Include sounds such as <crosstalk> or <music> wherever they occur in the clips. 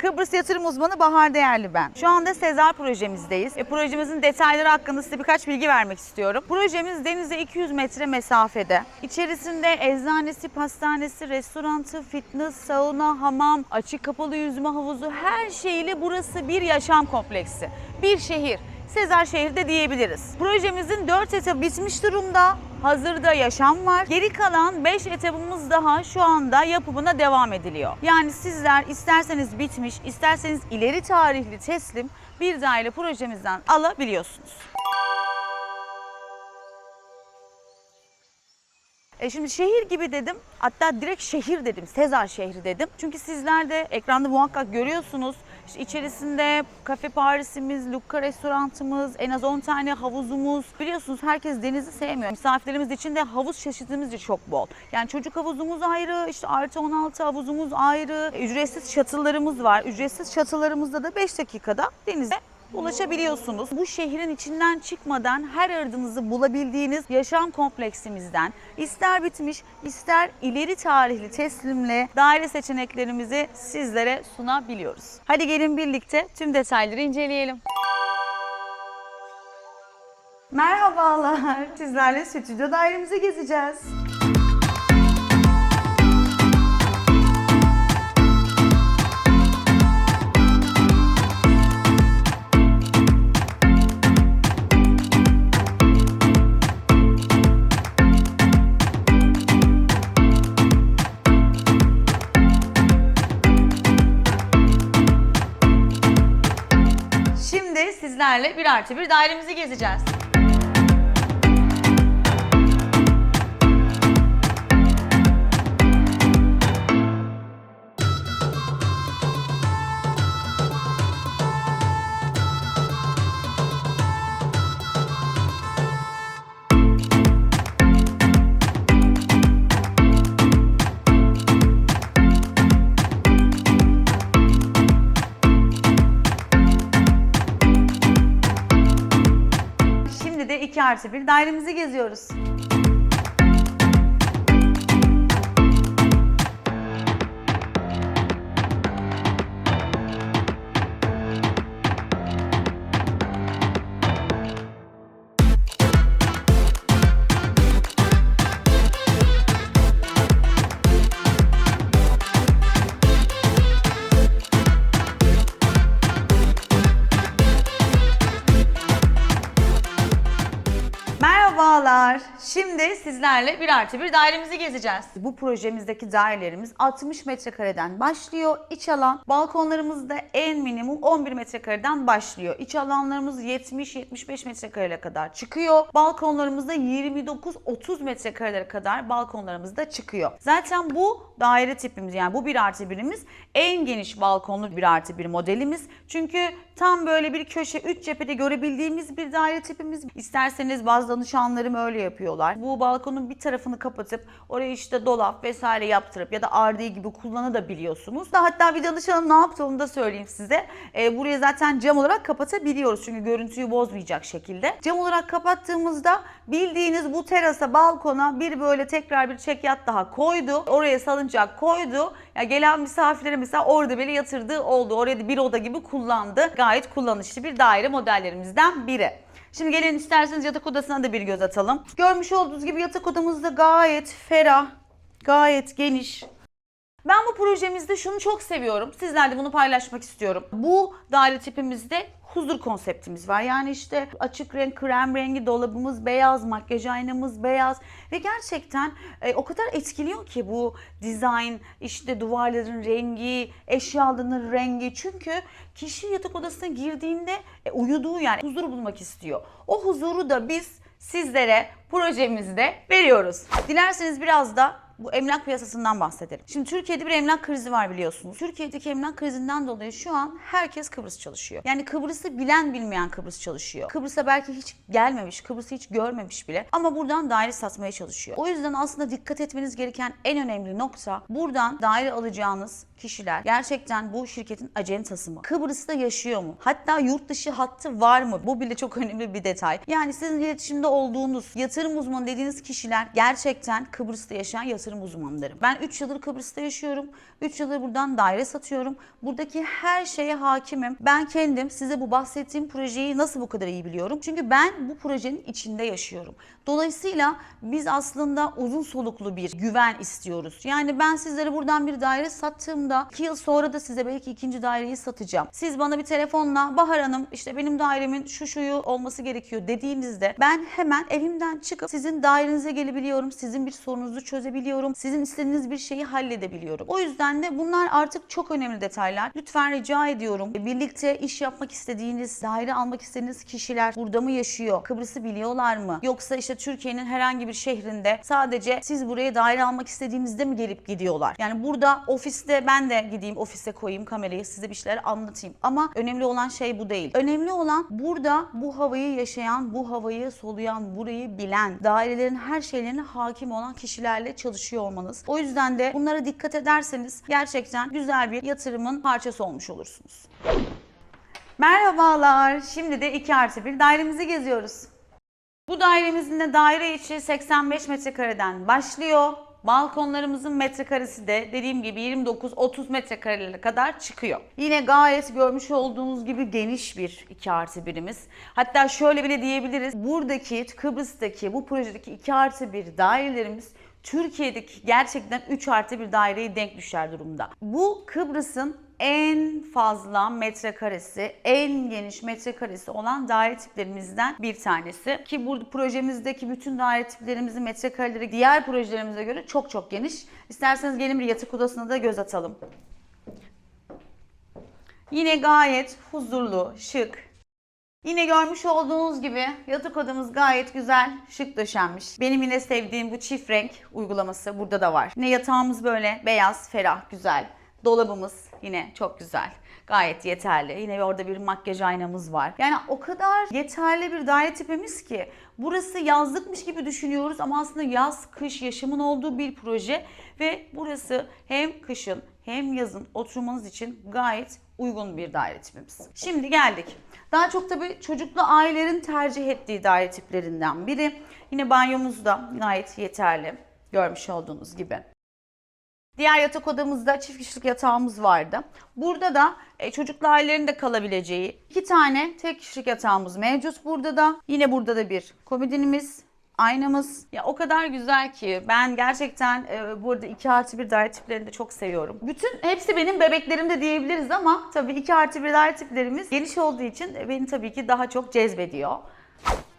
Kıbrıs yatırım uzmanı Bahar Değerli ben. Şu anda Sezar projemizdeyiz. E, projemizin detayları hakkında size birkaç bilgi vermek istiyorum. Projemiz denize 200 metre mesafede. İçerisinde eczanesi, pastanesi, restorantı, fitness, sauna, hamam, açık kapalı yüzme havuzu her şeyiyle burası bir yaşam kompleksi. Bir şehir. Sezar şehirde diyebiliriz. Projemizin 4 etabı bitmiş durumda. Hazırda yaşam var. Geri kalan 5 etabımız daha şu anda yapımına devam ediliyor. Yani sizler isterseniz bitmiş, isterseniz ileri tarihli teslim bir daire projemizden alabiliyorsunuz. E şimdi şehir gibi dedim. Hatta direkt şehir dedim. Sezar şehri dedim. Çünkü sizler de ekranda muhakkak görüyorsunuz. İşte içerisinde kafe Paris'imiz, Lucca restorantımız, en az 10 tane havuzumuz. Biliyorsunuz herkes denizi sevmiyor. Misafirlerimiz için de havuz çeşitimiz de çok bol. Yani çocuk havuzumuz ayrı, işte artı 16 havuzumuz ayrı. Ücretsiz şatılarımız var. Ücretsiz şatılarımızda da 5 dakikada denize ulaşabiliyorsunuz. Bu şehrin içinden çıkmadan her aradığınızı bulabildiğiniz yaşam kompleksimizden ister bitmiş ister ileri tarihli teslimle daire seçeneklerimizi sizlere sunabiliyoruz. Hadi gelin birlikte tüm detayları inceleyelim. Merhabalar. Sizlerle stüdyo dairemizi gezeceğiz. Sizlerle bir artı bir dairemizi gezeceğiz. Artı bir dairemizi geziyoruz. Merhabalar. Şimdi sizlerle bir artı bir dairemizi gezeceğiz. Bu projemizdeki dairelerimiz 60 metrekareden başlıyor. İç alan balkonlarımızda en minimum 11 metrekareden başlıyor. İç alanlarımız 70-75 metrekareye kadar çıkıyor. Balkonlarımızda 29-30 metrekarelere kadar balkonlarımızda çıkıyor. Zaten bu daire tipimiz yani bu bir artı birimiz en geniş balkonlu bir artı bir modelimiz. Çünkü tam böyle bir köşe 3 cephede görebildiğimiz bir daire tipimiz. İsterseniz bazı danışanlarım öyle yapıyorlar. Bu balkonun bir tarafını kapatıp oraya işte dolap vesaire yaptırıp ya da RD gibi kullanabiliyorsunuz. Da hatta bir danışanım ne yaptı onu da söyleyeyim size. Ee, buraya zaten cam olarak kapatabiliyoruz çünkü görüntüyü bozmayacak şekilde. Cam olarak kapattığımızda bildiğiniz bu terasa balkona bir böyle tekrar bir çekyat daha koydu. Oraya salıncak koydu. Ya gelen misafirlere mesela orada böyle yatırdığı oldu. Oraya bir oda gibi kullandı. Gayet kullanışlı bir daire modellerimizden biri. Şimdi gelin isterseniz yatak odasına da bir göz atalım. Görmüş olduğunuz gibi yatak odamız da gayet ferah, gayet geniş. Ben bu projemizde şunu çok seviyorum. Sizlerle bunu paylaşmak istiyorum. Bu daire tipimizde huzur konseptimiz var. Yani işte açık renk krem rengi dolabımız beyaz, makyaj aynamız beyaz ve gerçekten e, o kadar etkiliyor ki bu dizayn, işte duvarların rengi, eşyaların rengi. Çünkü kişi yatak odasına girdiğinde e, uyuduğu yani huzuru bulmak istiyor. O huzuru da biz sizlere projemizde veriyoruz. Dilerseniz biraz da bu emlak piyasasından bahsedelim. Şimdi Türkiye'de bir emlak krizi var biliyorsunuz. Türkiye'deki emlak krizinden dolayı şu an herkes Kıbrıs çalışıyor. Yani Kıbrıs'ı bilen bilmeyen Kıbrıs çalışıyor. Kıbrıs'a belki hiç gelmemiş, Kıbrıs'ı hiç görmemiş bile ama buradan daire satmaya çalışıyor. O yüzden aslında dikkat etmeniz gereken en önemli nokta buradan daire alacağınız kişiler gerçekten bu şirketin acentası mı? Kıbrıs'ta yaşıyor mu? Hatta yurt dışı hattı var mı? Bu bile çok <laughs> önemli bir detay. Yani sizin iletişimde olduğunuz yatırım uzmanı dediğiniz kişiler gerçekten Kıbrıs'ta yaşayan yatırım uzmanlarım. Ben 3 yıldır Kıbrıs'ta yaşıyorum. 3 yıldır buradan daire satıyorum. Buradaki her şeye hakimim. Ben kendim size bu bahsettiğim projeyi nasıl bu kadar iyi biliyorum? Çünkü ben bu projenin içinde yaşıyorum. Dolayısıyla biz aslında uzun soluklu bir güven istiyoruz. Yani ben sizlere buradan bir daire sattığımda 2 yıl sonra da size belki ikinci daireyi satacağım. Siz bana bir telefonla Bahar Hanım işte benim dairemin şu şuyu olması gerekiyor dediğinizde ben hemen evimden çıkıp sizin dairenize gelebiliyorum. Sizin bir sorununuzu çözebiliyorum. Sizin istediğiniz bir şeyi halledebiliyorum. O yüzden de bunlar artık çok önemli detaylar. Lütfen rica ediyorum. Birlikte iş yapmak istediğiniz, daire almak istediğiniz kişiler burada mı yaşıyor? Kıbrıs'ı biliyorlar mı? Yoksa işte Türkiye'nin herhangi bir şehrinde sadece siz buraya daire almak istediğinizde mi gelip gidiyorlar? Yani burada ofiste ben de gideyim ofise koyayım kamerayı size bir şeyler anlatayım. Ama önemli olan şey bu değil. Önemli olan burada bu havayı yaşayan, bu havayı soluyan, burayı bilen, dairelerin her şeylerine hakim olan kişilerle çalışıyor olmanız. O yüzden de bunlara dikkat ederseniz gerçekten güzel bir yatırımın parçası olmuş olursunuz. Merhabalar. Şimdi de 2 artı 1 dairemizi geziyoruz. Bu dairemizin de daire içi 85 metrekareden başlıyor. Balkonlarımızın metrekaresi de dediğim gibi 29-30 metrekarelere kadar çıkıyor. Yine gayet görmüş olduğunuz gibi geniş bir 2 artı birimiz. Hatta şöyle bile diyebiliriz. Buradaki Kıbrıs'taki bu projedeki 2 artı 1 dairelerimiz Türkiye'deki gerçekten 3 artı bir daireye denk düşer durumda. Bu Kıbrıs'ın en fazla metrekaresi, en geniş metrekaresi olan daire tiplerimizden bir tanesi. Ki bu projemizdeki bütün daire tiplerimizin metrekareleri diğer projelerimize göre çok çok geniş. İsterseniz gelin bir yatak odasına da göz atalım. Yine gayet huzurlu, şık, Yine görmüş olduğunuz gibi yatak odamız gayet güzel, şık döşenmiş. Benim yine sevdiğim bu çift renk uygulaması burada da var. Yine yatağımız böyle beyaz, ferah, güzel. Dolabımız yine çok güzel. Gayet yeterli. Yine orada bir makyaj aynamız var. Yani o kadar yeterli bir daire tipimiz ki burası yazlıkmış gibi düşünüyoruz ama aslında yaz, kış yaşamın olduğu bir proje ve burası hem kışın hem yazın oturmanız için gayet uygun bir daire tipimiz. Şimdi geldik. Daha çok tabii çocuklu ailelerin tercih ettiği daire tiplerinden biri. Yine banyomuz da gayet yeterli. Görmüş olduğunuz gibi. Diğer yatak odamızda çift kişilik yatağımız vardı. Burada da e, çocuklu kalabileceği iki tane tek kişilik yatağımız mevcut burada da. Yine burada da bir komodinimiz, aynamız. Ya o kadar güzel ki ben gerçekten e, burada 2 artı 1 daire tiplerini de çok seviyorum. Bütün hepsi benim bebeklerim de diyebiliriz ama tabii 2 artı 1 daire tiplerimiz geniş olduğu için beni tabii ki daha çok cezbediyor.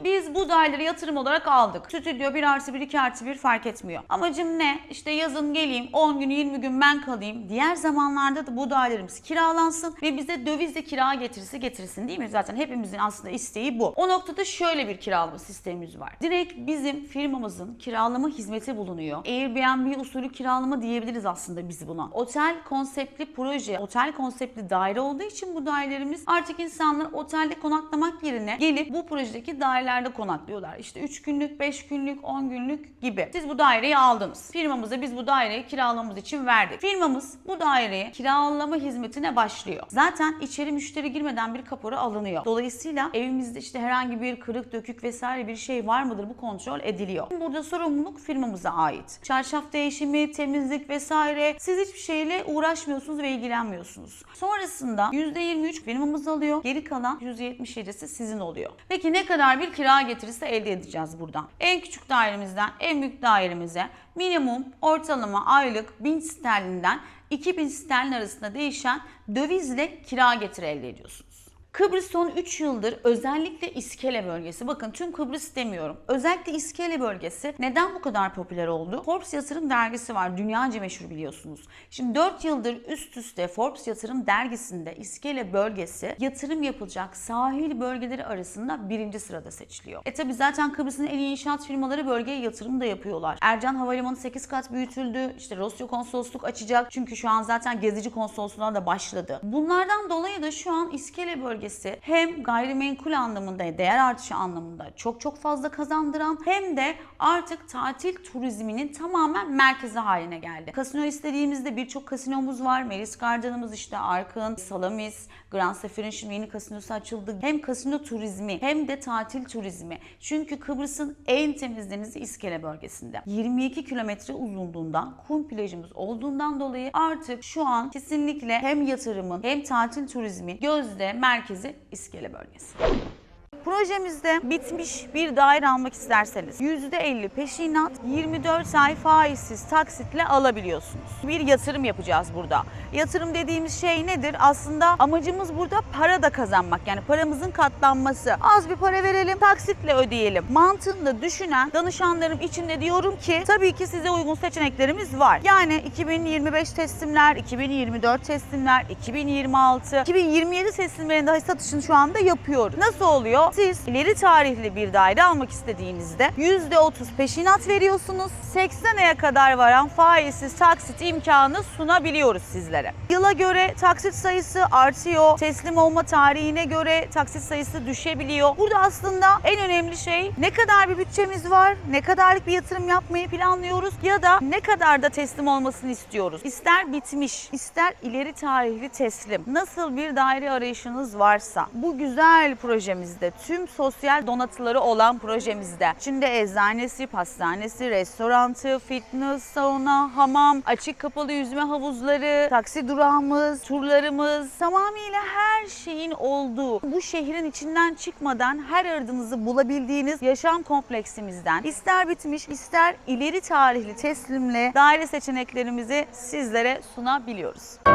Biz bu daireleri yatırım olarak aldık. Stüdyo 1 artı 1, 2 artı 1 fark etmiyor. Amacım ne? İşte yazın geleyim, 10 gün, 20 gün ben kalayım. Diğer zamanlarda da bu dairelerimiz kiralansın ve bize dövizle kira getirisi getirsin değil mi? Zaten hepimizin aslında isteği bu. O noktada şöyle bir kiralama sistemimiz var. Direkt bizim firmamızın kiralama hizmeti bulunuyor. Airbnb usulü kiralama diyebiliriz aslında biz buna. Otel konseptli proje, otel konseptli daire olduğu için bu dairelerimiz artık insanlar otelde konaklamak yerine gelip bu projedeki dairelerde konaklıyorlar. İşte 3 günlük, 5 günlük, 10 günlük gibi. Siz bu daireyi aldınız. Firmamıza biz bu daireyi kiralamamız için verdik. Firmamız bu daireyi kiralama hizmetine başlıyor. Zaten içeri müşteri girmeden bir kapora alınıyor. Dolayısıyla evimizde işte herhangi bir kırık, dökük vesaire bir şey var mıdır bu kontrol ediliyor. Burada sorumluluk firmamıza ait. Çarşaf değişimi, temizlik vesaire siz hiçbir şeyle uğraşmıyorsunuz ve ilgilenmiyorsunuz. Sonrasında %23 firmamız alıyor. Geri kalan %77'si sizin oluyor. Peki ne kadar bir kira getirisi elde edeceğiz buradan? En küçük dairemizden en büyük dairemize minimum ortalama aylık 1000 sterlinden 2000 sterlin arasında değişen dövizle kira getiri elde ediyorsunuz. Kıbrıs son 3 yıldır özellikle İskele bölgesi, bakın tüm Kıbrıs demiyorum, özellikle İskele bölgesi neden bu kadar popüler oldu? Forbes Yatırım dergisi var, dünyaca meşhur biliyorsunuz. Şimdi 4 yıldır üst üste Forbes Yatırım dergisinde İskele bölgesi yatırım yapılacak sahil bölgeleri arasında birinci sırada seçiliyor. E tabi zaten Kıbrıs'ın en iyi inşaat firmaları bölgeye yatırım da yapıyorlar. Ercan Havalimanı 8 kat büyütüldü, işte Rusya konsolosluk açacak çünkü şu an zaten gezici konsolosluğa da başladı. Bunlardan dolayı da şu an İskele bölgesi bölgesi hem gayrimenkul anlamında, değer artışı anlamında çok çok fazla kazandıran hem de artık tatil turizminin tamamen merkezi haline geldi. Kasino istediğimizde birçok kasinomuz var. Melis Garden'ımız işte Arkın, Salamis, Grand Sefir'in şimdi yeni kasinosu açıldı. Hem kasino turizmi hem de tatil turizmi. Çünkü Kıbrıs'ın en temiz denizi İskele bölgesinde. 22 kilometre uzunluğunda kum plajımız olduğundan dolayı artık şu an kesinlikle hem yatırımın hem tatil turizmi gözde merkezi İskele bölgesi. Projemizde bitmiş bir daire almak isterseniz %50 peşinat 24 ay faizsiz taksitle alabiliyorsunuz. Bir yatırım yapacağız burada. Yatırım dediğimiz şey nedir? Aslında amacımız burada para da kazanmak. Yani paramızın katlanması. Az bir para verelim, taksitle ödeyelim. Mantığında düşünen danışanlarım içinde diyorum ki tabii ki size uygun seçeneklerimiz var. Yani 2025 teslimler, 2024 teslimler, 2026, 2027 teslimlerin dahi satışını şu anda yapıyoruz. Nasıl oluyor? Siz ileri tarihli bir daire almak istediğinizde %30 peşinat veriyorsunuz. 80 aya kadar varan faizsiz taksit imkanı sunabiliyoruz sizlere. Yıla göre taksit sayısı artıyor. Teslim olma tarihine göre taksit sayısı düşebiliyor. Burada aslında en önemli şey ne kadar bir bütçemiz var, ne kadarlık bir yatırım yapmayı planlıyoruz ya da ne kadar da teslim olmasını istiyoruz. İster bitmiş, ister ileri tarihli teslim. Nasıl bir daire arayışınız varsa bu güzel projemizde tüm sosyal donatıları olan projemizde. İçinde eczanesi, pastanesi, restorantı, fitness, sauna, hamam, açık kapalı yüzme havuzları, taksi durağımız, turlarımız, tamamıyla her şeyin olduğu bu şehrin içinden çıkmadan her aradığınızı bulabildiğiniz yaşam kompleksimizden ister bitmiş ister ileri tarihli teslimle daire seçeneklerimizi sizlere sunabiliyoruz.